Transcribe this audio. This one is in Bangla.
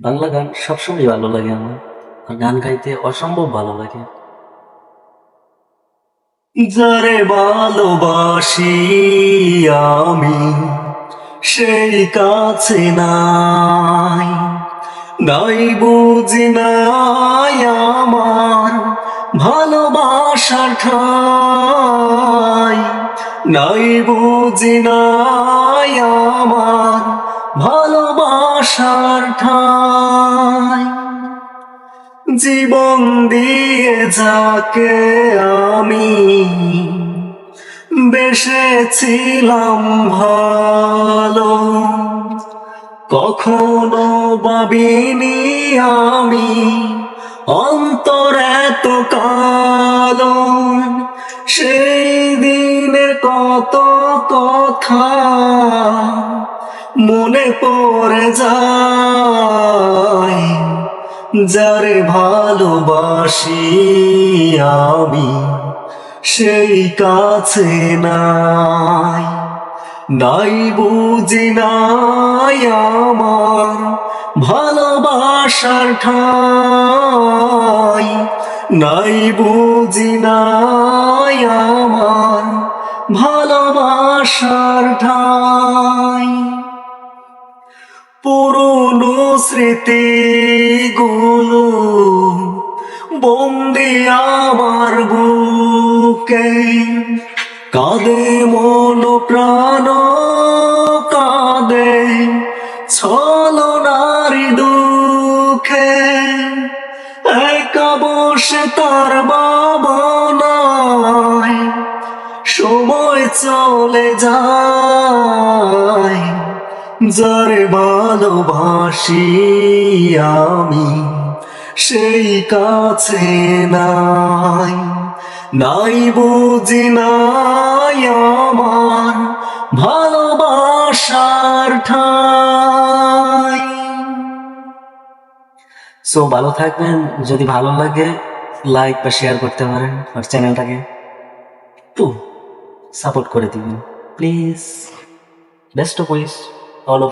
বাংলা গান সবসময় ভালো লাগে আমার। আর গান গাইতে অসম্ভব ভালো লাগে। যারে ভালোবাসি আমি, সেই কাছে নাই। নাই বুঝি নাই আমার ভালোবাসার ঠাই। নাই বুঝি নাই আমার ঠাই জীবন দিয়ে যাকে আমি বেসেছিলাম ভালো, কখনো ভাবিনি আমি অন্তর এত কালো। সেই দিনের কত কথা মনে পড়ে যায়, যারে ভালোবাসি আমি, সেই কাছে নাই। নাই বুঝি নাই আমার ভালোবাসার ঠাই। নাই বুঝি নাই আমার ভালোবাসার ঠাই। পুরনো স্মৃতিগুলো বন্দি আমার বুকে। কাঁদে মন প্রাণ, কাঁদে ছলো নারী দুঃখে। একা বসে তার বাবনায় সময় চলে যায়। যারে ভালোবাসি আমি সেই কাছে নাই। নাই বুঝি নাই আমার ভালোবাসার ঠাই। সো ভালো থাকবেন। যদি ভালো লাগে লাইক বা শেয়ার করতে পারেন আর চ্যানেলটাকে একটু সাপোর্ট করে দিবেন। Please best of wish all of